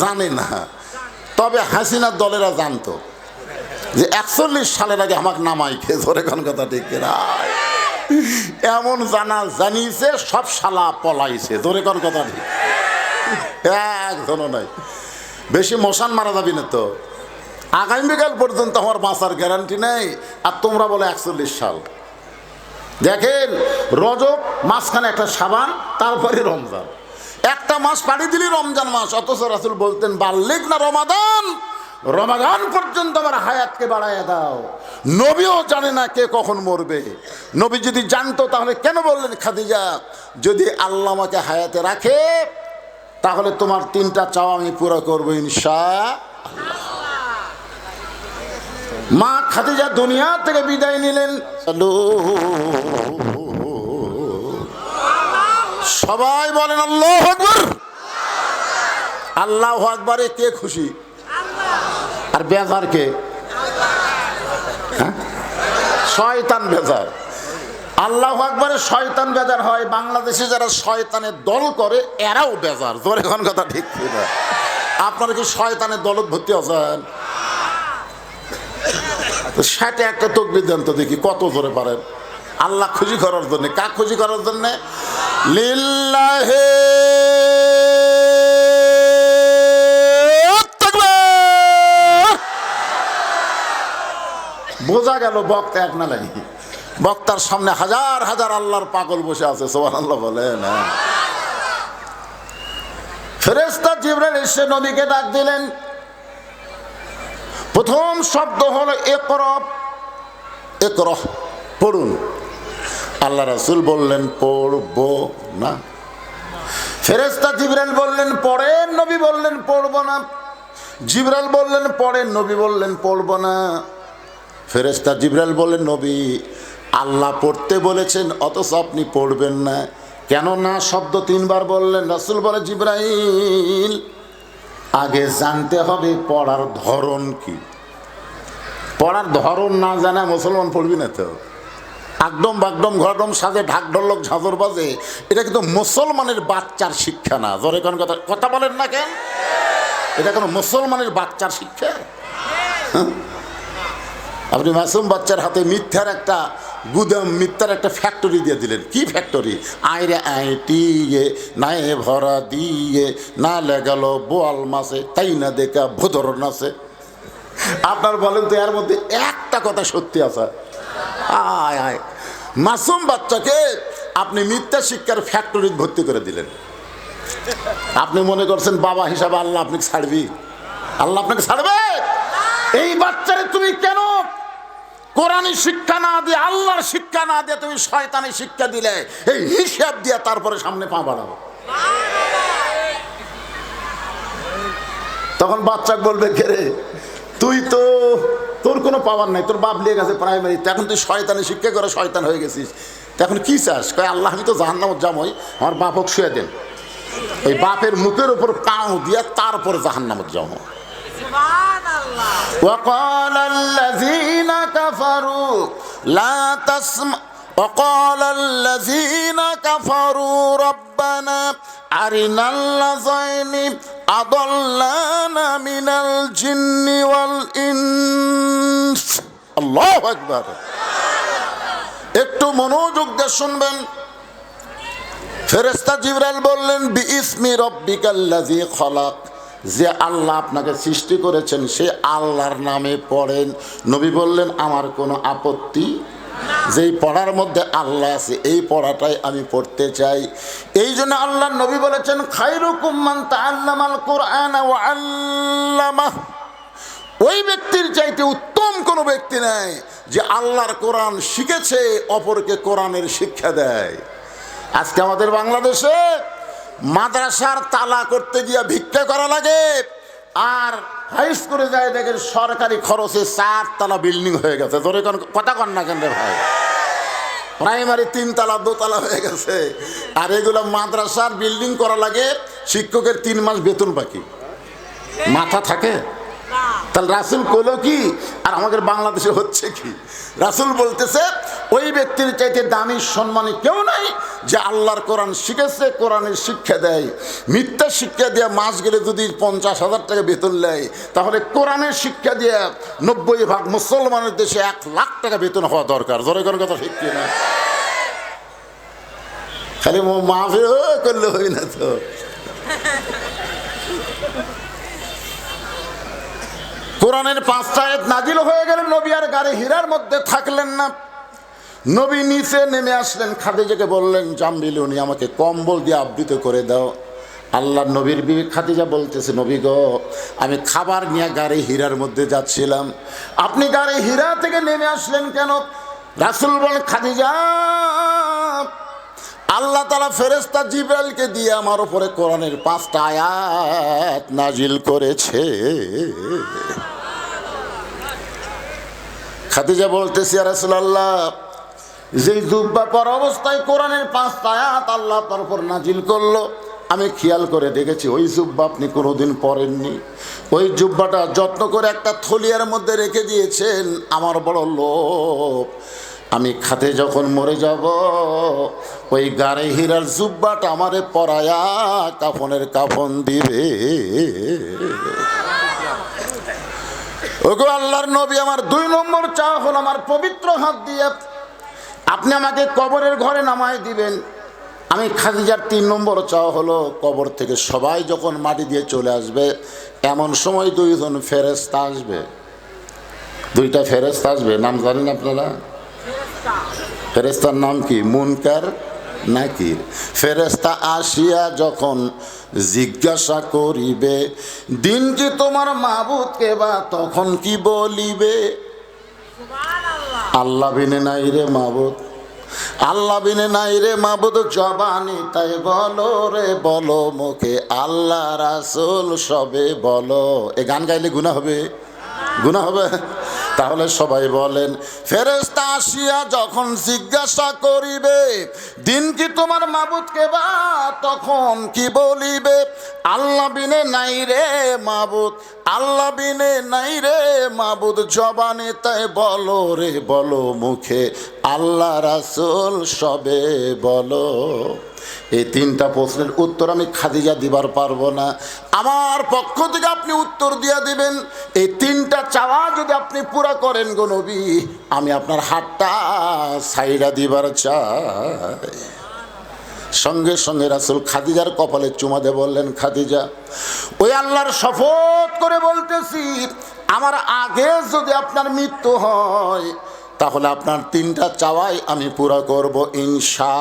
জানে না। তবে হাসিনার দলেরা জানতো যে একচল্লিশ সালের আগে আমাকে নামাই খেয়ে ধরে কোন কথা ঠিক? এমন জানা জানিয়েছে, সব শালা পলাইছে। ধরে কোন কথা ঠিক? একজনও নাই। বেশি মশান মারা যাবি না তো। আগামীকাল পর্যন্ত আমার বাঁচার গ্যারান্টি নেই। আর তোমরা বলে একচল্লিশ সাল। দেখেন, রজব মাঝখানে একটা সাবান, তারপরে রমজান। একটা মাস পাড়ি দিলি রমজান মাস, অথচ রাসুল বলতেন বাল্লিক না রমাদান? রমাদান পর্যন্ত আমার হায়াতকে বাড়াইয়া দাও। নবীও জানে না কে কখন মরবে। নবী যদি জানতো, তাহলে কেন বললেন, খাদিজা, যদি আল্লাহ আমাকে হায়াতে রাখে, তাহলে তোমার তিনটা চাওয়া আমি পুরো করব ইনশা মা খাদিজা দুনিয়া থেকে বিদায় নিলেন। সবাই বলেন আল্লাহ আকবর। আল্লাহ আকবরে কে খুশি? আর বেজার কে? হ্যাঁ? শয়তান বেজার। আল্লাহ আকবরে শয়তান বেজার হয়। বাংলাদেশে যারা শয়তানের দল করে এরাও বেজার। জোরে কোন কথা ঠিক না আপনারা কি শয়তানের দলত ভর্তি আছেন সেটা একটা তকবির দেন তো দেখি কত জোরে পারেন। আল্লাহ খুশি করার জন্যে। কাক খুশি করার জন্য? লিল্লাহে। বোঝা গেল বক্তা এক না লাগি। বক্তার সামনে হাজার হাজার আল্লাহর পাগল বসে আছে সোমান আল্লাহ বলেন। হ্যাঁ। ফেরেস্তা জিবরাল এসে নবীকে ডাক দিলেন। প্রথম শব্দ হলো একরব। একরহ পড়ুন। আল্লাহ রাসুল বললেন, পড়ব না। ফেরেস্তা জিবরাল বললেন পড়েন নবী বললেন, পড়ব না। জিবরাল বললেন পড়েন নবী বললেন, পড়ব না। ফেরেস্তা জিবরাল বললেন, নবী, আল্লাহ পড়তে বলেছেন, অথচ আপনি পড়বেন না। কেন না শব্দ তিনবার বললেন, রাসুল বলে, জিব্রাইল, আগে জানতে হবে পড়ার ধরন কি। পড়ার ধরন না জানা মুসলমান পড়বি না তো। একদম বাগডম ঘরডম সাজে ঢাক ঢোলক ঝাঁঝর বাজে। এটা কিন্তু মুসলমানের বাচ্চার শিক্ষা না। জোরে কোন কথা কথা বলেন না কেন? এটা কোনো মুসলমানের বাচ্চার শিক্ষা? হ্যাঁ? আপনি মাসুম বাচ্চার হাতে মিথ্যার একটা গুদাম, মিথ্যার একটা ফ্যাক্টরি দিয়ে দিলেন। কি ফ্যাক্টরি? আইরে আইটিয়ে নাই ভরা দিয়ে, না লেগাল বোয়াল মাসে তাই না দেখা ভোদর নাচে আপনার বলেন তো এর মধ্যে একটা কথা সত্যি আছে। আয় আয়। মাসুম বাচ্চাকে আপনি মিথ্যা শিক্ষার ফ্যাক্টরি ভর্তি করে দিলেন। আপনি মনে করছেন বাবা হিসাবে আল্লাহ আপনাকে ছাড়বি? আল্লাহ আপনাকে ছাড়বে? এই বাচ্চারে তুমি কেন কোরআনী শিক্ষা না দিয়ে, আল্লাহর শিক্ষা না দিয়ে তুমি শয়তানি শিক্ষা দিলে? এই হিসাব দিয়ে তারপরে সামনে পা বাড়াবো। তখন বাচ্চা বলবে কেরে তুই তো তোর কোনো পাওয়ার নাই তোর বাপ লিয়ে গেছে প্রাইমারিতে এখন তুই শয়তানি শিক্ষা করে শয়তান হয়ে গেছিস তা এখন কি চাস কয় আল্লাহ আমি তো জাহান্নামত যামই আমার বাপ হোক শুয়ে দেন ওই বাপের মুখের উপর পাও দিয়ে তারপর জাহান্নামত যাবো وقال الذين كفروا لا تسمع وقال الذين كفروا ربنا أرنا اللذين একটু মনোযোগ দিয়ে শুনবেন। ফেরেস্তা জিবরাল বললেন যে আল্লাহ আপনাকে সৃষ্টি করেছেন, সে আল্লাহর নামে পড়েন। নবী বললেন, আমার কোনো আপত্তি যেই পড়ার মধ্যে আল্লাহ আছে, এই পড়াটাই আমি পড়তে চাই। এই জন্য আল্লাহ নবী বলেছেন তাআল্লামাল কোরআন ওই ব্যক্তির চাইতে উত্তম কোনো ব্যক্তি নাই যে আল্লাহর কোরআন শিখেছে, অপরকে কোরআনের শিক্ষা দেয়। আজকে আমাদের বাংলাদেশে মাদ্রাসার তালা করতে গিয়ে ভিক্ষা করা লাগে, আর হাই স্কুলে যায় দেখেন সরকারি খরচে চার তালা বিল্ডিং হয়ে গেছে। তোর এখন কন না কেন রে ভাই? প্রাইমারি তিনতলা, দোতলা হয়ে গেছে। আর এগুলো মাদ্রাসার বিল্ডিং করা লাগে, শিক্ষকের তিন মাস বেতন বাকি। মাথা থাকে? তাহলে রাসুল কলো কি? আর আমাদের বাংলাদেশে হচ্ছে কি? রাসুল বলতেছে, ওই ব্যক্তির চাইতে দামি সম্মানী কেউ নাই যে আল্লাহর কোরআন শিখেছে, কোরআনের শিক্ষা দেয়। মিথ্যা শিক্ষা দিয়ে মাস গেলে যদি পঞ্চাশ হাজার টাকা বেতন নেয়, তাহলে কোরআনের শিক্ষা দিয়ে নব্বই ভাগ মুসলমানের দেশে এক লাখ টাকা বেতন হওয়া দরকার। জোরে কোনো কথা ঠিক কিনা? খালি মাফে করলে হই না তো। কোরআনের পাঁচটা আয়াত নাজিল হয়ে গেল, নবী আর গাড়ি হীরার মধ্যে থাকলেন না। নবী নিচে নেমে আসলেন, খাদিজাকে বললেন জাম্বিল উনি আমাকে কম্বল দিয়ে আবৃত করে দাও। আল্লাহ নবীর বিবি খাদিজা বলতেছে, নবী গো, আমি খাবার নিয়ে গাড়ি হীরার মধ্যে যাচ্ছিলাম। আপনি গাড়ি হীরা থেকে নেমে আসলেন কেন? রাসুল বলেন, খাদিজা, আল্লাহ তালা ফেরেস্তা জিব্রাইলকে দিয়ে আমার উপরে কোরআনের পাঁচটা আয়াত নাজিল করেছে। খাদিজা বলতেছি রাসূলুল্লাহ, যেই জুব্বা পর অবস্থায় কোরআনের পাঁচ আয়াত আল্লাহ তার উপর নাজিল করল, আমি খেয়াল করে দেখেছি, ওই জুব্বা আপনি কোনোদিন পরেননি। ওই জুব্বাটা যত্ন করে একটা থলিয়ার মধ্যে রেখে দিয়েছেন, আমার বড় লোভ। আমি খাতে যখন মরে যাব, ওই গাড়ে হীরার জুব্বাটা আমারে পরায়া কাফনের কাফন দিবে। আল্লাহর নবী, আমার দুই নম্বর চা হল আমার পবিত্র হাত দিয়ে আপনি আমাকে কবরের ঘরে নামায় দিবেন। আমি খাদিজার তিন নম্বর চাওয়া হলো কবর থেকে সবাই যখন মাটি দিয়ে চলে আসবে, এমন সময় দুইজন ফেরেস্তা আসবে। দুইটা ফেরেস্তা আসবে। নাম জানেন আপনারা? ফেরেস্তার নাম কি? মুনকার নাকির ফেরেস্তা আসিয়া যখন জিজ্ঞাসা করিবে দিন কি তোমার মাবুদকে বা তখন কি বলিবে? আল্লাহ বিনে নাই রে মাবুদ। আল্লাহ বিনে নাই রে মাবুদ জবানি তাই বলো রে বলো মুখে আল্লাহ রাসুল সবে বলো। এ গান গাইলে গুনা হবে। গুণা হবে। তাহলে সবাই বলেন ফেরেস্তা আসিয়া যখন জিজ্ঞাসা করিবে, দিন কি তোমার মাবুদকে বা তখন কি বলিবে? আল্লাহ বিনে নাই রে মাবুদ, আল্লাহ বিনে নাই রে মাবুদ, জবানে তাই বলো রে, বলো মুখে, আল্লাহ রাসুল সবে বলো। এই তিনটা প্রশ্নের উত্তর আমি খাদিজা দিবার পারব না। আমার পক্ষ থেকে আপনি উত্তর দিয়ে দিবেন, এই তিনটা চাওয়া যদি আপনি পুরা করেন গো নবী, আমি আপনার হাতটা সাইডা দিবার চাই। সঙ্গে সঙ্গে রাসুল খাদিজার কপালে চুমা দিয়ে বললেন, খাদিজা, ওই আল্লাহর শপথ করে বলতেছি, আমার আগে যদি আপনার মৃত্যু হয়, তাহলে আপনার তিনটা চাওয়াই আমি পুরা করব ইনশা।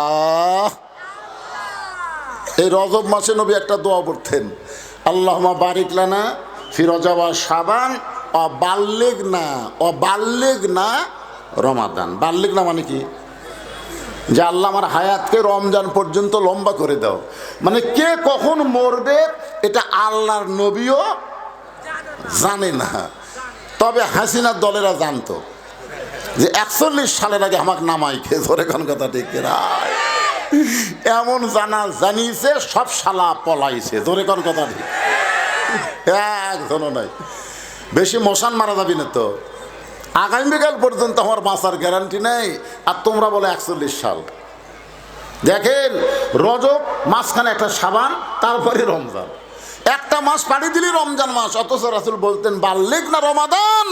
এই রজব মাসে নবী একটা দোয়া পড়তেন আল্লাহমা বারিক লানা ফিরোজাবা সাবান অ বাল্যেগ না অ বাল্যেগ না রমাদান। বাল্যেগ না মানে কি? যে আল্লাহ আমার হায়াতকে রমজান পর্যন্ত লম্বা করে দাও। মানে কে কখন মরবে এটা আল্লাহর নবীও জানে না। তবে হাসিনার দলেরা জানতো যে একচল্লিশ সালের আগে আমাকে নামাই খেয়ে, ধরে কোন কথা ঠিক রায় এমন জানা জানিয়েছে, সব শালা পলাইছে। ধরে কর কথা ঠিক একজনও নাই। বেশি মশান মারা যাবি না তো। আগামীকাল পর্যন্ত আমার বাঁচার গ্যারান্টি নেই, আর তোমরা বলে একচল্লিশ সাল। দেখেন, রজব মাঝখানে একটা সাবান, তারপরে রমজান। একটা মাস পাড়ি দিলি রমজান মাস, অথচ রাসুল বলতেন বাল্লিক না রমাদান।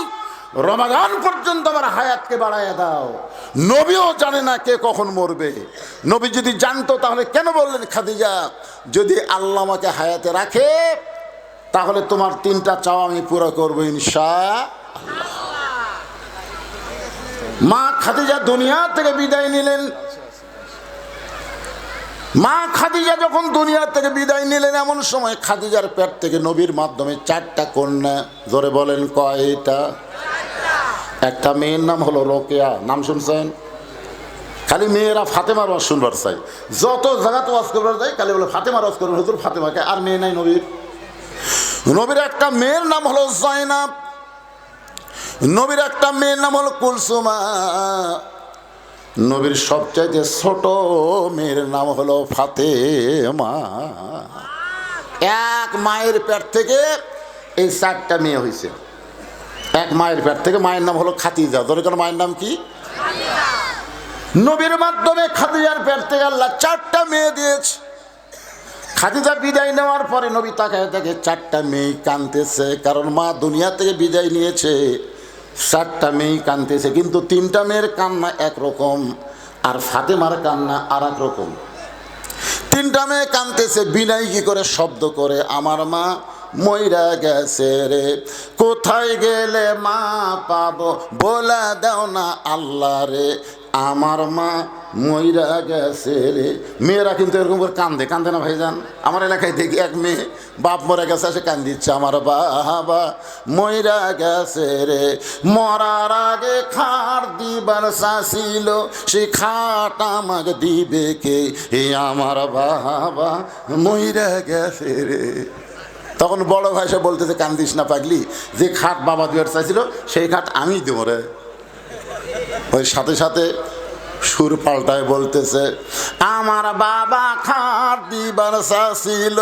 রমাদান পর্যন্ত আমার হায়াতকে বাড়াইয়া দাও। নবীও জানে না কে কখন মরবে। নবী যদি জানতো, তাহলে কেন বললেন খাদিজা? যদি আল্লাহ আমাকে হায়াতে রাখে, তাহলে তোমার তিনটা চাওয়া আমি পুরো করব ইনশা মা খাদিজা দুনিয়া থেকে বিদায় নিলেন। মা খাদিজা যখন দুনিয়া থেকে বিদায় নিলেন, এমন সময় খাদিজার পেট থেকে নবীর মাধ্যমে চারটা কন্যা ধরে বলেন কয়টা? একটা মেয়ের নাম হলো রোকেয়া। নাম শুনছেন? খালি মেয়েরা ফাতেমার ওয়াজ শুনবার চাই। যত জায়গাতে ওয়াজ করবার চাই, খালি বলে ফাতেমার ওয়াজ করবেন। হুজুর ফাতেমাকে আর মেয়ে নাই নবীর। নবীর একটা মেয়ের নাম হলো জয়নাব নবীর একটা মেয়ের নাম হলো কুলসুমা। নবীর সবচাইতে ছোট মেয়ের নাম হলো ফাতেমা। এক মায়ের পেট থেকে এই চারটা মেয়ে হয়েছে এক মায়ের পেট থেকে মায়ের নাম হলো খাতিজা ধরে কেন মায়ের নাম কি? নবীর মাধ্যমে খাদিজার পেট থেকে আল্লাহ চারটা মেয়ে দিয়েছে। খাদিজা বিদায় নেওয়ার পরে নবী তাকায় দেখে চারটা মেয়ে কানতেছে কারণ মা দুনিয়া থেকে বিদায় নিয়েছে। চারটা মেয়ে কানতেছে কিন্তু তিনটা মেয়ের কান্না একরকম আর ফাতেমার কান্না আর এক রকম তিনটা মেয়ে কানতেছে বিনাই কি করে শব্দ করে আমার মা ময়রা গেছে রে। কোথায় গেলে মা পাবো বলে দাও না আল্লাহ রে। আমার মা ময়রা গেছে রে। মেয়েরা কিন্তু এরকম করে কান্দে কান্দে না ভাইজান। আমার এলাকায় দেখি এক মেয়ে বাপ মরে গেছে, সে কান্দিচ্ছে, আমার বাবা ময়রা গেছে রে। মরার আগে খাট দিবার চাষিল সে খাট আমাকে দিবে কে? এ আমার বাবা ময়রা গেছে রে। তখন বড় ভাই সে বলতেছে, কান্দিস না পাগলি, যে খাট বাবা দুয়ার চাইছিল, সেই খাট আমি দেবো রে। ওই সাথে সাথে সুর পাল্টায় বলতেছে, আমার বাবা খাট দিবার চাষিল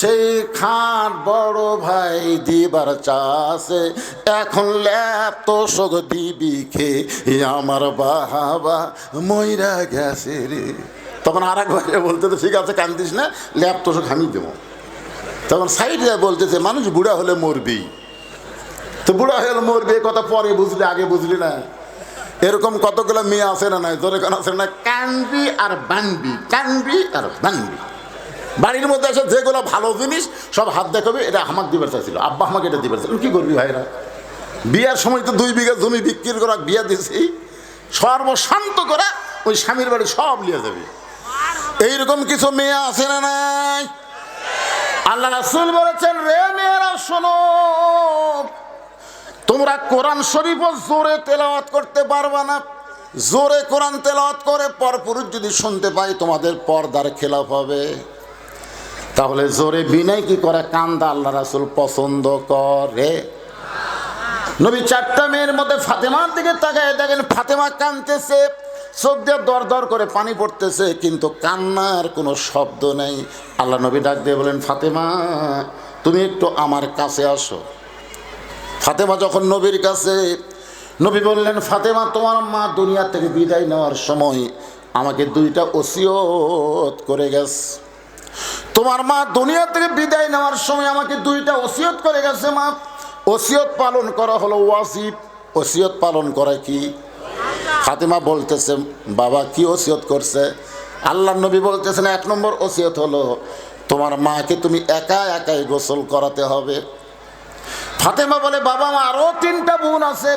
সেই খাট বড় ভাই দিবার চাষে এখন ল্যাপ শোক দিবি খে আমার বাবা ময়রা গেছে রে। তখন আর এক ভাই বলতেছে, ঠিক আছে, কান্দিস না ল্যাপ তো শোক আমি দেবো। তখন সাইডে বলতেছে, মানুষ বুড়া হলে মরবি তো বুড়া হলে মরবি কথা পরে বুঝলি, আগে বুঝলি না। এরকম কতগুলো মেয়ে আছে না নাই, ধরে আছে না কানবি আর বানবি কানবি আর বানবি। বাড়ির মধ্যে এসে যেগুলো ভালো জিনিস, সব হাত দেখাবে, এটা আমাকে দিবার চাইছিল। আব্বা আমাকে এটা দিবার চাইছিল। কি করবি ভাইরা? বিয়ার সময় তো দুই বিঘা জমি বিক্রি করা বিয়া দিছি। সর্বশান্ত করে ওই স্বামীর বাড়ি সব নিয়ে যাবে। এইরকম কিছু মেয়ে আছে না নাই? আল্লাহ রাসুল বলেছেন, রে মেয়েরা, শোনো, তোমরা কোরআন শরীফ জোরে তেলাওয়াত করতে পারবা না। জোরে কোরআন তেলাওয়াত করে পরপুরুষ যদি শুনতে পাই তোমাদের পর্দার খেলাফ হবে। তাহলে জোরে বিনয় কি করে? কান্দা আল্লাহ রাসুল, পছন্দ করে নবী চারটা মেয়ের মধ্যে ফাতেমার দিকে তাকায় দেখেন, ফাতেমা কানতেছে চোখ দিয়ে দর দর করে পানি পড়তেছে, কিন্তু কান্নার কোনো শব্দ নেই। আল্লাহ নবী ডাক দিয়ে বলেন, ফাতেমা, তুমি একটু আমার কাছে আসো। ফাতেমা যখন নবীর কাছে, নবী বললেন, ফাতেমা, তোমার মা দুনিয়া থেকে বিদায় নেওয়ার সময় আমাকে দুইটা ওসিয়ত করে গেছে। তোমার মা দুনিয়া থেকে বিদায় নেওয়ার সময় আমাকে দুইটা ওসিয়ত করে গেছে, মা। ওসিয়ত পালন করা হলো ওয়াজিব। ওসিয়ত পালন করা কি? ফাতেমা বলতেছে, বাবা, কি ওসিয়ত করছে? আল্লাহ নবী বলতেছেন, এক নম্বর ওসিয়ত হলো তোমার মাকে তুমি একা একাই গোসল করাতে হবে। ফাতেমা বলে, বাবা মা আরও তিনটা বোন আছে।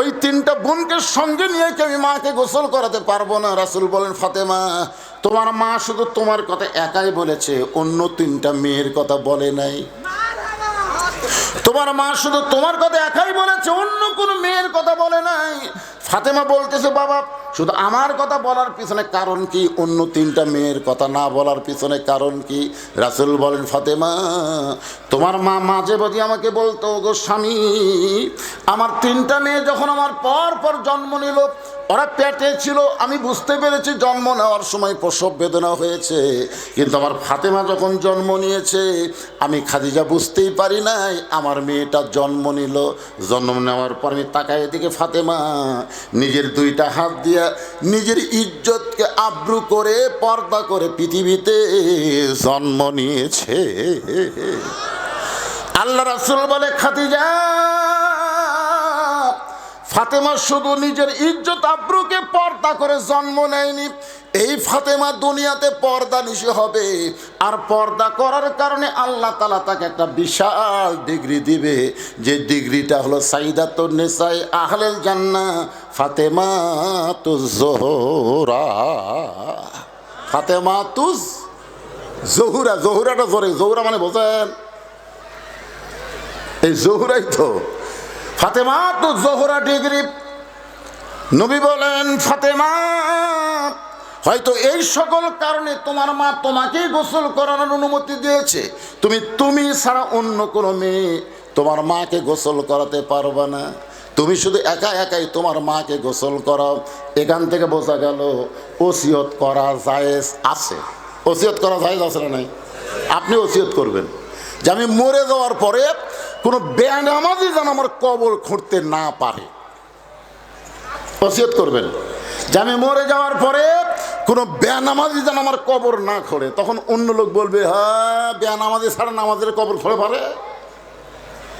ওই তিনটা বোনকে সঙ্গে নিয়ে কি আমি মাকে গোসল করাতে পারব না? রাসুল বলেন, ফাতেমা, তোমার মা শুধু তোমার কথা একাই বলেছে, অন্য তিনটা মেয়ের কথা বলে নাই। তোমার মা শুধু তোমার কথা একাই বলেছে, অন্য কোনো মেয়ের কথা বলে নাই। ফাতেমা বলতেছে, বাবা, শুধু আমার কথা বলার পিছনে কারণ কি? অন্য তিনটা মেয়ের কথা না বলার পিছনে কারণ কি? রাসুল বলেন, ফাতেমা, তোমার মা মাঝে মাঝে আমাকে বলতো, গো স্বামী আমার তিনটা মেয়ে যখন আমার পর পর জন্ম নিল, ওরা পেটে ছিল, আমি বুঝতে পেরেছি জন্ম নেওয়ার সময় প্রসব বেদনা হয়েছে। কিন্তু আমার ফাতেমা যখন জন্ম নিয়েছে, আমি খাদিজা বুঝতেই পারি নাই, আমার মেয়েটা জন্ম নিল। জন্ম নেওয়ার পর আমি তাকাই এদিকে ফাতেমা, নিজের দুইটা হাত দিয়া নিজের ইজ্জতকে আব্রু করে পর্দা করে পৃথিবীতে জন্ম নিয়েছে। আল্লাহ রাসুল বলে, খাদিজা ফাতেমা শুধু নিজের ইজ্জত আব্রুকে পর্দা করে জন্ম নেয়নি। এই ফাতেমা দুনিয়াতে পর্দা নিশে হবে। আর পর্দা করার কারণে আল্লাহ তালা তাকে একটা বিশাল ডিগ্রি দিবে। যে ডিগ্রিটা হলো সাইদাত নেসাই আহলেল জান্না ফাতেমা তু জোহরা। ফাতেমা তুজ জহুরা, জহুরাটা জোরে, জহুরা মানে বোঝেন? এই জহুরাই তো। ফাতেমা তো জোহরা ডিগ্রি। নবী বলেন, ফাতেমা, হয়তো এই সকল কারণে তোমার মা তোমাকেই গোসল করানোর অনুমতি দিয়েছে। তুমি তুমি ছাড়া অন্য কোনো মেয়ে তোমার মাকে গোসল করাতে পারবে না। তুমি শুধু একা একাই তোমার মাকে গোসল করাও। এখান থেকে বোঝা গেল, ওসিয়ত করা জায়েজ আছে। ওসিয়ত করা জায়েজ আছে না নাই? আপনি ওসিয়ত করবেন। যে আমি মরে যাওয়ার পরে কোনো বেনামাজি যেন আমার কবর খুঁড়তে না পারে। ওসিয়ত করবেন। যে আমি মরে যাওয়ার পরে কোনো বেনামাজি যেন আমার কবর না খোঁড়ে, তখন অন্য লোক বলবে হ্যাঁ বেনামাজি ছাড়া নামাজের কবর খোঁড়ে পারে।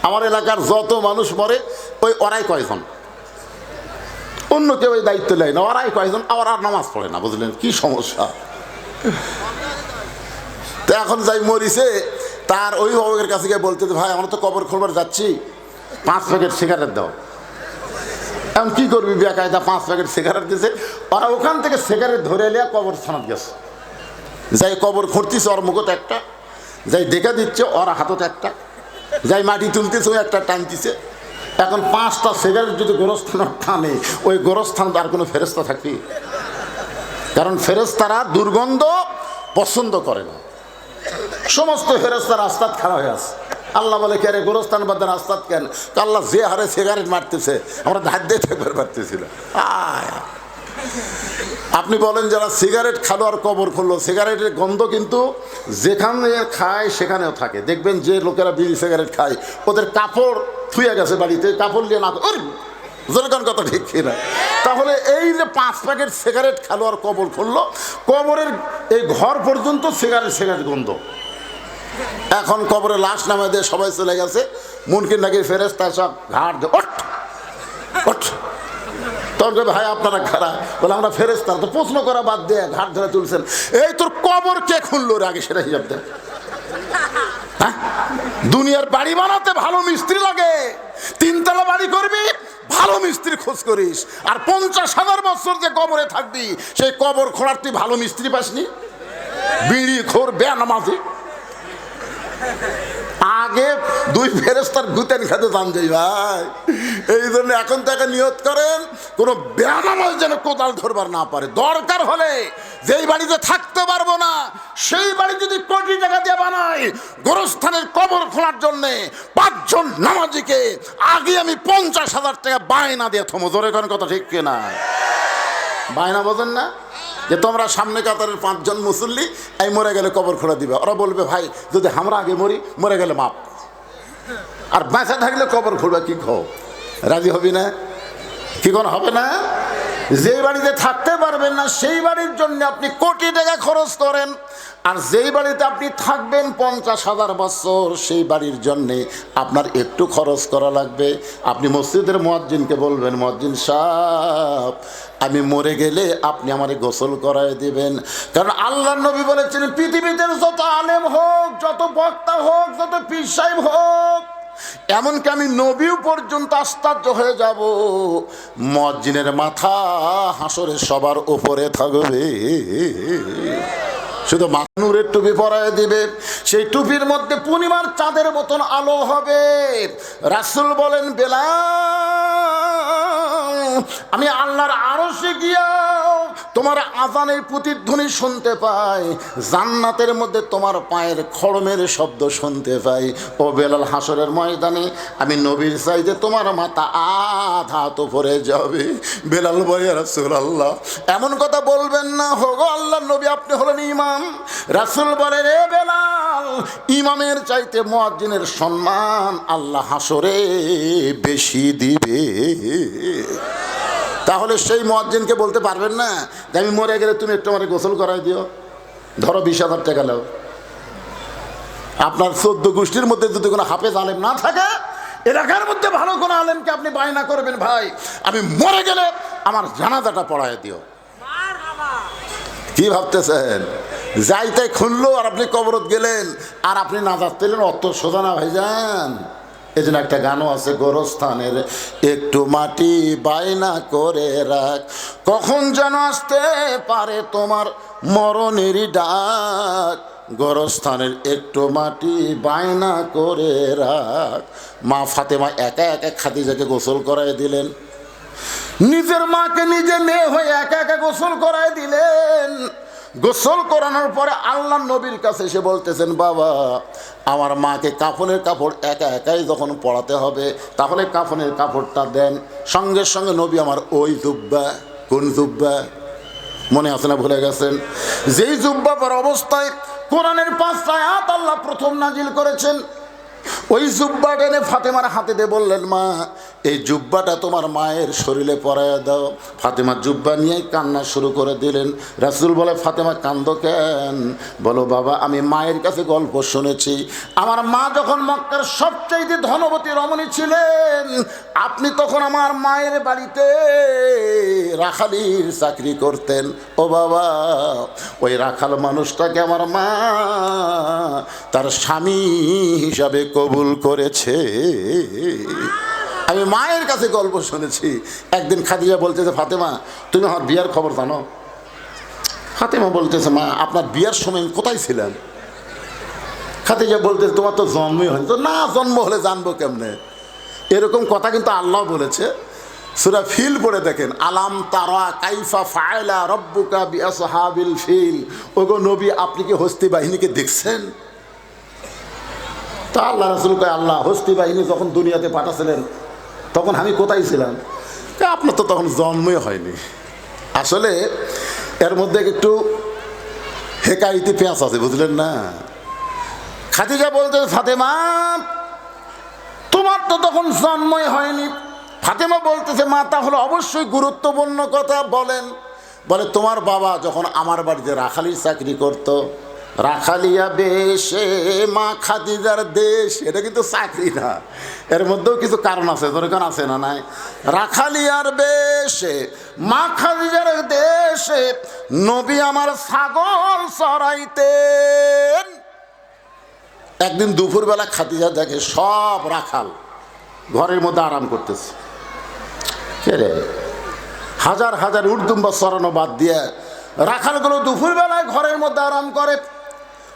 আমার এলাকার যত মানুষ মরে, ওই ওরাই কয়জন? অন্য কেউ এই দায়িত্ব নেয় না, ওরাই কয়জন? আবার আর নামাজ পড়ে না, বুঝলেন? কি সমস্যা? তো এখন যাই মরিছে তার অভিভাবকের কাছে গিয়ে বলতে ভাই, আমরা তো কবর খোলবার যাচ্ছি। পাঁচ প্যাকেট সিগারেট দাও। এখন কি করবি বেকায়দা, পাঁচ প্যাকেট সিগারেট দিছে। ওরা ওখান থেকে সিগারেট ধরে এলিয়া কবর ছানাত গেছে। যাই কবর খুঁড়তিছে ওর মুখত একটা, যাই দেখা দিচ্ছে ওর হাতত একটা, যাই মাটি তুলতেছে ওই একটা টানতিছে। এখন পাঁচটা সিগারেট যদি গোরস্থান টানে, ওই গোরস্থান তার কোনো ফেরস্তা থাকবে? কারণ ফেরেস্তারা দুর্গন্ধ পছন্দ করে না। সমস্ত ফেরেস্তার আস্তাদ খারাপ হয়ে আছে। আল্লাহ বলে, কে রে, গোরস্থান বাদের আস্তাদ কেন? তো আল্লাহ যে হারে সিগারেট মারতেছে, আমরা ধার দিয়ে থাকবার পারতেছি না। আপনি বলেন, যারা সিগারেট খালো আর কবর খুললো, সিগারেটের গন্ধ কিন্তু যেখানে খায়, সেখানেও থাকে। দেখবেন যে লোকেরা বিড়ি সিগারেট খায়, ওদের কাপড় থুয়ে গেছে বাড়িতে, কাপড় নিয়ে না জনগণ কথা ঠিক কিনা? তাহলে এই যে পাঁচ প্যাকেট সিগারেট খালো আর কবর খুললো কবরের এই ঘর পর্যন্ত সিগারেট সিগারেট গন্ধ। এখন কবরে লাশ নামে দিয়ে সবাই চলে গেছে মুনকির নাকি ফেরেস তার সব ঘাট দিয়ে, ওঠ ওঠ। ভাই আপনারা খারাপ বলে আমরা ফেরেস তারা তো প্রশ্ন করা বাদ দিয়ে ঘাট ধরে তুলছেন এই তোর কবর কে খুললো? আগে সেটা হিসাব দেন। হ্যাঁ? দুনিয়ার বাড়ি বানাতে ভালো মিস্ত্রি লাগে। তিনতলা বাড়ি করবি, ভালো মিস্ত্রি খোঁজ করিস। আর পঞ্চাশ হাজার বছর যে কবরে থাকবি, সেই কবর খোঁড়ার তুই ভালো মিস্ত্রি পাসনি? বিড়ি, খোর বেনামাজি আগে দুই ফেরেস্তার গুতেন খেতে দাম যাই ভাই। এই জন্য এখন তাকে নিয়ত করেন, কোনো বেনামাজ যেন কোদাল ধরবার না পারে। দরকার হলে যেই বাড়িতে থাকতে পারব না, সেই বাড়ি যদি কোটি টাকা দিয়ে বানাই, গোরস্থানের কবর খোলার জন্যে পাঁচজন নামাজিকে আগে আমি পঞ্চাশ হাজার টাকা বায়না দিয়ে থমো। জোরে কথা ঠিক কিনা? বায়না বোঝেন না? যে তোমরা সামনে কাতারের পাঁচজন মুসল্লি, এই মরে গেলে কবর খোলা দিবে। ওরা বলবে, ভাই, যদি আমরা আগে মরি, মরে গেলে মাপ। আর বাঁচা থাকলে কবর খুলবে কি খো রাজি হবি না? কি কোন হবে না? যেই বাড়িতে থাকতে পারবেন না, সেই বাড়ির জন্য আপনি কোটি টাকা খরচ করেন। আর যেই বাড়িতে আপনি থাকবেন পঞ্চাশ হাজার বছর, সেই বাড়ির জন্যে আপনার একটু খরচ করা লাগবে। আপনি মসজিদের মজ্জিনকে বলবেন মজ্জিন সাহ আমি মরে গেলে আপনি আমারে গোসল করায় দিবেন। কারণ আল্লাহ নবী বলেছেন পৃথিবীতে যত আলেম হোক, যত বক্তা হোক, যত পীর সাহেব হোক এমনকি আমি নবীও পর্যন্ত আশ্চর্য হয়ে যাব। মজ্জিনের মাথা হাসরে সবার ওপরে থাকবে। শুধু মানুরের টুপি পরায় দিবে, সেই টুপির মধ্যে পূর্ণিমার চাঁদের মতন আলো হবে। রাসুল বলেন বেলা আমি আল্লাহর আরশে গিয়াও তোমার আজানের প্রতিধ্বনি শুনতে পাই। জান্নাতের মধ্যে তোমার পায়ের খড়মের শব্দ শুনতে পাই। ও বেলাল হাসরের ময়দানে আমি নবীর চাইতে তোমার মাথা আধা তো ভরে যাবে। বেলাল বলে রাসুল আল্লাহ এমন কথা বলবেন না। হোগো আল্লাহ নবী, আপনি হলেন ইমাম। রাসুল বলে, রে বেলাল, ইমামের চাইতে মুয়াজ্জিনের সম্মান আল্লাহ হাসরে বেশি দিবে। তাহলে সেই মুয়াজ্জিনকে বলতে পারবেন না যে আমি মরে গেলে তুমি একটু আমার গোসল করাই দিও। ধরো বিশ হাজার টাকা নাও। আপনার চোদ্দ গোষ্ঠীর মধ্যে যদি কোনো হাফেজ আলেম না থাকে, এলাকার মধ্যে ভালো কোনো আলেমকে আপনি বায়না করবেন ভাই। আমি মরে গেলে আমার জানাজাটা পড়ায় দিও। কি ভাবতেছেন? যাই তাই খুললো আর আপনি কবরত গেলেন, আর আপনি না যাচ্ছিলেন অত সোজা না ভাইজান। এই একটা গানও আছে, গোরস্থানের, একটু মাটি বায়না করে রাখ। কখন যেন আসতে পারে তোমার মরণেরই ডাক। গোরস্থানের একটু মাটি বায়না করে রাখ। মা ফাতেমা একা একা খাদিজাকে গোসল করায় দিলেন। নিজের মাকে নিজে মেয়ে হয়ে একা একা গোসল করায় দিলেন। গোসল করানোর পরে আল্লাহ নবীর কাছে এসে বলতেছেন, বাবা, আমার মাকে কাফনের কাপড় একা একাই যখন পড়াতে হবে, তাহলে কাফনের কাপড়টা দেন। সঙ্গে সঙ্গে নবী আমার, ওই জুব্বা, কোন জুব্বা? মনে আছে না, ভুলে গেছেন? যেই জুব্বা পর অবস্থায় কোরআনের পাঁচটায় আত আল্লাহ প্রথম নাজিল করেছেন ওই জুব্বাটা এনে ফাতেমার হাতে দিয়ে বললেন, মা, এই জুব্বাটা তোমার মায়ের শরীরে পরাইয়া দাও। ফাতেমা জুব্বা নিয়ে কান্না শুরু করে দিলেন। রাসুল বলে, ফাতেমা, কান্দ কেন? বলো, বাবা, আমি মায়ের কাছে গল্প শুনেছি। আমার মা যখন মক্কার সবচাইতে ধনবতী রমণী ছিলেন, আপনি তখন আমার মায়ের বাড়িতে রাখালির চাকরি করতেন। ও বাবা, ওই রাখাল মানুষটাকে আমার মা তার স্বামী হিসাবে কবুল করেছে। আমি মায়ের কাছে গল্প শুনেছি। একদিন খাদিজা বলতেছে, ফাতেমা, তুমি আমার বিয়ার খবর জানো? ফাতেমা বলতেছে, মা, আপনার বিয়ার সময় আমি কোথায় ছিলেন খাদিজা বলতেছে, তোমার তো জন্মই হয়নি। তো, না, জন্ম হলে জানব কেমনে? এরকম কথা কিন্তু আল্লাহ বলেছে। সুরা ফিল পড়ে দেখেন, আলাম তারা কাইফা ফায়লা রব্বুকা বিআসহাবিল ফিল? ওগো নবী, আপনি কি হস্তি বাহিনীকে দেখছেন? তা আল্লাহ রসুল কয়, আল্লাহ, হস্তি বাহিনী যখন দুনিয়াতে পাঠাছিলেন, তখন আমি কোথায় ছিলাম? আপনার তো তখন জন্মই হয়নি। আসলে এর মধ্যে একটু হেকাইতে পেঁয়াজ আছে, বুঝলেন না? খাদিজা বলতে ফাতেমা, তোমার তো তখন জন্মই হয়নি। ফাতেমা বলতেছে, মা তাহলে অবশ্যই গুরুত্বপূর্ণ কথা, বলেন। বলে, তোমার বাবা যখন আমার বাড়িতে রাখালির চাকরি করতো রাখালিয়া বেশে, মা খাদিজার দেশ, এটা কিন্তু চাকরি না। এর মধ্যেও কিছু কারণ আছে দরকার আছে না নাই? রাখালিয়ার বেশে, মা খাদিজার দেশে নবী আমার ছাগল চড়াইতেন। একদিন দুপুরবেলা খাদিজা দেখে সব রাখাল ঘরের মধ্যে আরাম করতেছে। কে রে? হাজার হাজার উর্দুম্বা সরানো বাদ দিয়ে রাখালগুলো দুপুরবেলায় ঘরের মধ্যে আরাম করে।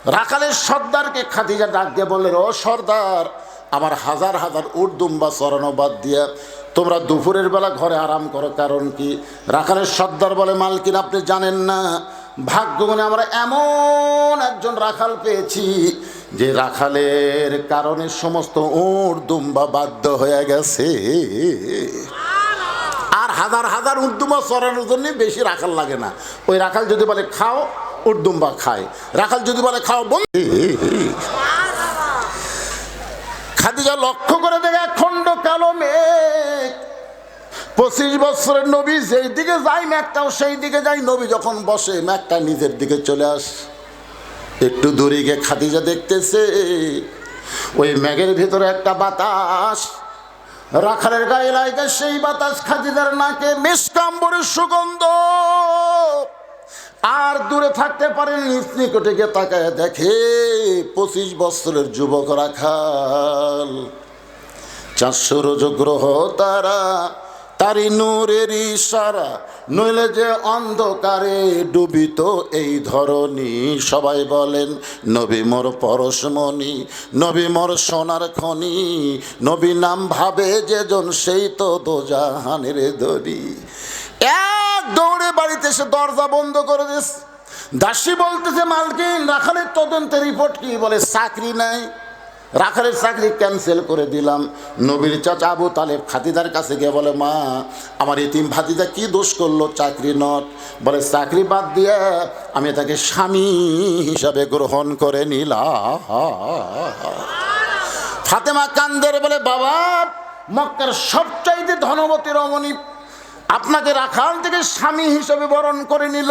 রাখালের সর্দারকে খাদিজা ডাক দিয়ে বললেন, ও সর্দার, আমার হাজার হাজার উর্দুম্বা সরানো বাদ দিয়ে তোমরা দুপুরের বেলা ঘরে আরাম করো। কারণ কি? রাখালের সর্দার বলে, মালকিন, আপনি জানেন না, ভাগ্যগুণে আমরা এমন একজন রাখাল পেয়েছি, যে রাখালের কারণে সমস্ত উঁট দুম্বা বাধ্য হয়ে গেছে। আর হাজার হাজার উর্দুম্বা চড়ানোর জন্য বেশি রাখাল লাগে না। ওই রাখাল যদি বলে, খাও উর্দুম্বা খায়। রাখাল যদি বলে খাও বল খাদিজা লক্ষ্য করে দেখে খণ্ড কালো মেঘ। পঁচিশ বছরের নবী যেই দিকে যায় ম্যাকটাও সেই দিকে যায়। নবী যখন বসে ম্যাকটা নিজের দিকে চলে আস। একটু দূরে গিয়ে খাদিজা দেখতেছে ওই ম্যাগের ভিতরে একটা বাতাস। রাখালের গায়ে লাগে সেই বাতাস খাদিজার নাকে মিসকাম্বরের সুগন্ধ। আর দূরে থাকতে নিচ নিকটে গিয়ে তাকায় দেখে পঁচিশ বছরের যুবক রাখাল। চারশো রোজগ্রহ তারা তারি নূরের ইশারা, নইলে যে অন্ধকারে ডুবিত এই ধরনী সবাই বলেন, নবী মোর পরশমণি, নবী মোর সোনার খনি, নবী নাম ভাবে যেজন সেই তো দোজাহানের এক দৌড়ে বাড়িতে এসে দরজা বন্ধ করে দিস। দাসী বলতেছে, মালকিন, রাখালের তদন্তের রিপোর্ট কি? বলে, চাকরি নাই। রাখালের চাকরি ক্যান্সেল করে দিলাম। নবীর চাচা আবু তালেব খাতিদার কাছে গিয়ে বলে, মা, আমার এতিম ভাতিজা কি দোষ করল? চাকরি নট। বলে, চাকরি বাদ দিয়ে আমি তাকে স্বামী হিসাবে গ্রহণ করে নিলাম। ফাতেমা কান্দের বলে, বাবা, মক্কার সবচাইতে ধনবতী রমণী আপনাকে রাখাল থেকে স্বামী হিসেবে বরণ করে নিল,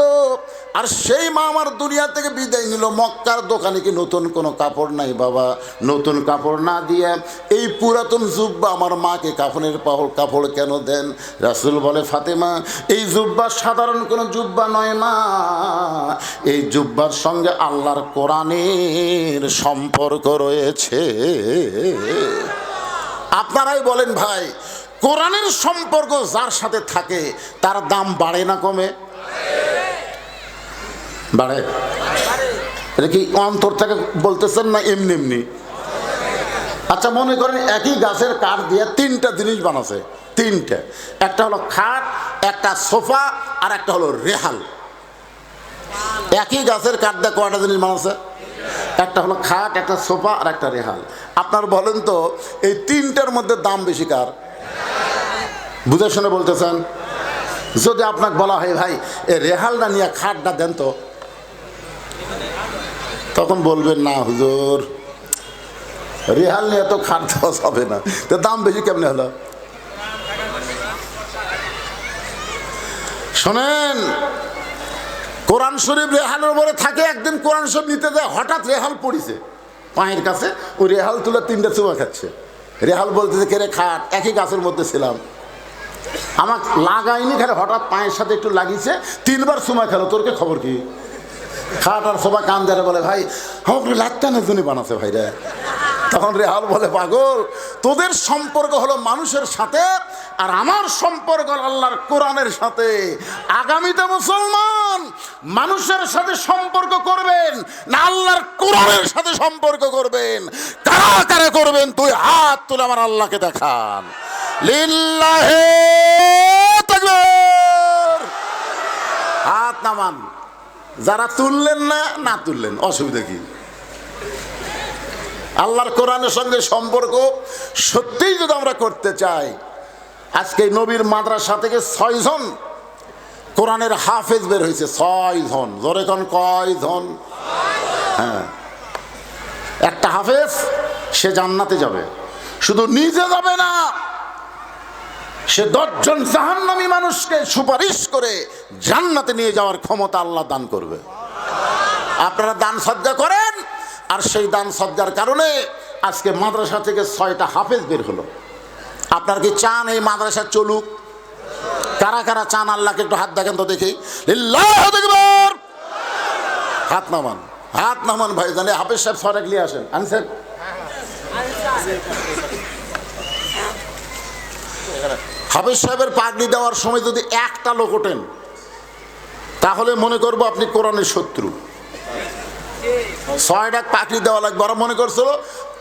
আর সেই মা আমার দুনিয়া থেকে বিদায় নিল। মক্কার দোকানে কি নতুন কোনো কাপড় নাই বাবা? নতুন কাপড় না দিয়ে এই পুরাতন জুব্বা আমার মাকে কাপড়ের পাহল কাপড় কেন দেন? রাসুল বলে, ফাতেমা, এই জুব্বা সাধারণ কোনো জুব্বা নয় মা। এই জুব্বার সঙ্গে আল্লাহর কোরআনের সম্পর্ক রয়েছে। আপনারাই বলেন, ভাই কোরআনের সম্পর্ক যার সাথে থাকে, তার দাম বাড়ে না কমে? বাড়ে। এটা কি অন্তর থেকে বলতেছেন না এমনি এমনি? আচ্ছা মনে করেন একই গাছের কাঠ দিয়ে তিনটা জিনিস বানাছে, তিনটে। একটা হলো খাট, একটা সোফা, আর একটা হলো রেহাল। একই গাছের কাঠ দিয়ে কয়টা জিনিস বানাচ্ছে একটা হলো খাট, একটা সোফা, আর একটা রেহাল। আপনার বলেন তো, এই তিনটার মধ্যে দাম বেশি কার? বুঝে শুনে বলতেছেন? যদি আপনাকে বলা হয়, ভাই, এ রেহালটা নিয়ে খাটটা দেন তো। তখন বলবেন, না, হুজুর, রেহাল নিয়ে তো খাট দেওয়া যাবে না। তো দাম বেশি কেমনে হলো? শোনেন, কোরআন শরীফ রেহালের উপরে থাকে, একদিন কোরআন শরীফ নিতে যায়, হঠাৎ রেহাল পড়িছে। পায়ের কাছে, ওই রেহাল তুলে তিনটা চুমা খাচ্ছে। রেহাল বলতেছে কেরে খাট, একই গাছের মধ্যে ছিলাম। আমার লাগাইনি, খালি হঠাৎ পায়ের সাথে একটু লাগিয়েছে তিনবার সময় খেলো। তোর কে খবর কি? খাট আর সবাই কান ধরে বলে, ভাই, আমাকে লাত্তানের জন্য বানাচ্ছে ভাই রে। তখন রেহাল বলে, পাগল, তোদের সম্পর্ক হলো মানুষের সাথে আর আমার সম্পর্ক আল্লাহর কোরআনের সাথে। আগামীতে মুসলমান মানুষের সাথে সম্পর্ক করবেন না আল্লাহর কোরআনের সাথে সম্পর্ক করবেন। কারা কারা করবেন, তুই হাত তুলে আমার আল্লাহকে দেখান। লিল্লাহে তাকবীর। হাত নামান। যারা তুললেন না না তুললেন। অসুবিধা কি? আল্লাহর কোরআনের সঙ্গে সম্পর্ক সত্যিই যদি আমরা করতে চাই, আজকে নবীর মাদ্রাসা থেকে ছয়জন কোরআনের হাফেজ বের হয়েছে। ছয় ধন জোরে কোন ধন হ্যাঁ। একটা হাফেজ, সে জান্নাতে যাবে। শুধু নিজে যাবে না সে দশজন জাহান্নামী মানুষকে সুপারিশ করে জান্নাতে নিয়ে যাওয়ার ক্ষমতা আল্লাহ দান করবে। আপনারা দান সজ্জা করেন, আর সেই দান সজ্জার কারণে আজকে মাদ্রাসা থেকে ছয়টা হাফেজ বের হলো। আপনার কি চান এই মাদ্রাসা চলুক? কারা কারা চান আল্লাহকে একটু হাত দেখেন তো দেখি। হাত নামান হাত নামান ভাই, জানে হাফেজ সাহেব ছয়টা নিয়ে আসেন। আনছেন হাফেজ সাহেবের পাগড়ি দেওয়ার সময় যদি একটা লোক ওঠেন, তাহলে মনে করব আপনি কোরআনের শত্রু। ছয়টা পাগড়ি দেওয়া লাগবে। ওরা মনে করছিল,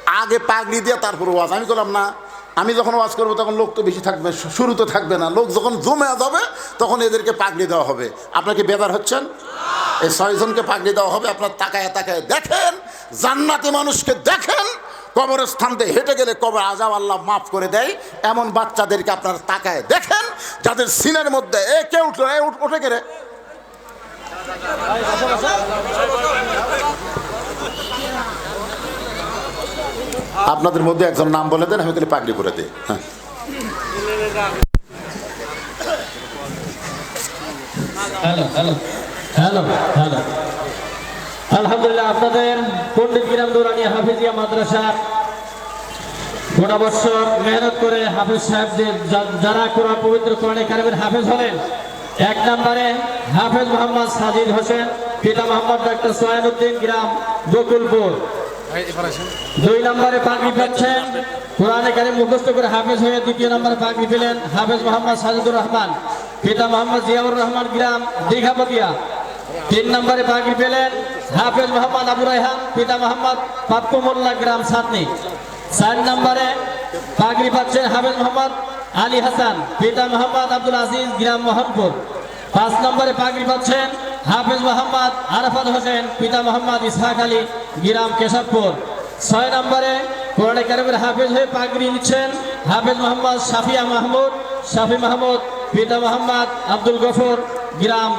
আগে পাগড়ি দিয়ে তারপর ওয়াজ। আমি করলাম না, আমি যখন ওয়াজ করব, তখন লোক তো বেশি থাকবে, শু- শুরুতে থাকবে না। লোক যখন জমে যাবে, তখন এদেরকে পাগড়ি দেওয়া হবে। আপনার কি বেদার হচ্ছেন? এই ছয়জনকে পাগড়ি দেওয়া হবে। আপনার তাকায় তাকায় দেখেন, জান্নাতি মানুষকে দেখেন কবরস্থান দিয়ে হেঁটে গেলে কবর আজাব আল্লাহ মাফ করে দেয়। এমন বাচ্চাদেরকে আপনার তাকায় দেখেন, যাদের সিনের মধ্যে, এ কে উঠল? এ উঠ- গেলে আপনাদের মধ্যে একজন নাম বলে দেন, আমি তাহলে পাগড়ি করে দিই। হ্যাঁ। Hello hello hello hello. আলহামদুলিল্লাহ আপনাদের পন্ডিত গিরাম দৌরানি হাফিজিয়া মাদ্রাসা গোটা বছর মেহনত করে হাফিজ সাহেব যা- যারা কোরআন পবিত্র কোরআনে কারিমের হাফেজ হলেন এক নম্বরে হাফেজ মোহাম্মদ সাজিদ হোসেন পিতা মোহাম্মদ ডাক্তার সোহানুদ্দিন গ্রাম বকুলপুর দুই নম্বরে পাগড়ি পাচ্ছেন কোরআনে কারিম মুখস্থ করে হাফেজ হয়ে দ্বিতীয় নম্বরে পাগড়ি পেলেন হাফেজ মোহাম্মদ সাজিদুর রহমান পিতা মোহাম্মদ জিয়াউর রহমান গ্রাম দীঘাপতিয়া। তিন নম্বরে পাগড়ি পেলেন হাফেজ মোহাম্মদ আবু রাইহান পিতা মোহাম্মদ পাপ্পু মোল্লা গ্রাম সাতনি চার নম্বরে পাগড়ি পাচ্ছেন হাফেজ মোহাম্মদ আলী হাসান, পিতা মোহাম্মদ আব্দুল আজিজ গ্রাম মোহনপুর। পাঁচ নম্বরে পাগড়ি পাচ্ছেন হাফেজ মোহাম্মদ আরাফাত হোসেন, পিতা মোহাম্মদ ইসহাক আলী গ্রাম কেশবপুর। ছয় নম্বরে কোরআনে কারিমের হাফেজ হয়ে পাগড়ি নিচ্ছেন হাফেজ মোহাম্মদ শাফিয়া মাহমুদ, শাফি মাহমুদ, পিতা মোহাম্মদ আব্দুল গফর গ্রাম